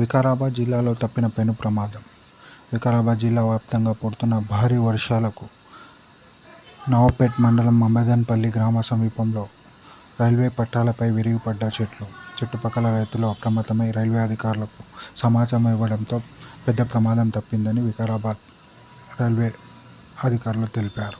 వికారాబాద్ జిల్లాలో తప్పిన పెను ప్రమాదం. వికారాబాద్ జిల్లా వ్యాప్తంగా పడుతున్న భారీ వర్షాలకు నవాపేట్ మండలం మమదన్పల్లి గ్రామ సమీపంలో రైల్వే పట్టాలపై విరిగిపడ్డ చెట్లు. చుట్టుపక్కల రైతులు అప్రమత్తమై రైల్వే అధికారులకు సమాచారం ఇవ్వడంతో పెద్ద ప్రమాదం తప్పిందని వికారాబాద్ రైల్వే అధికారులు తెలిపారు.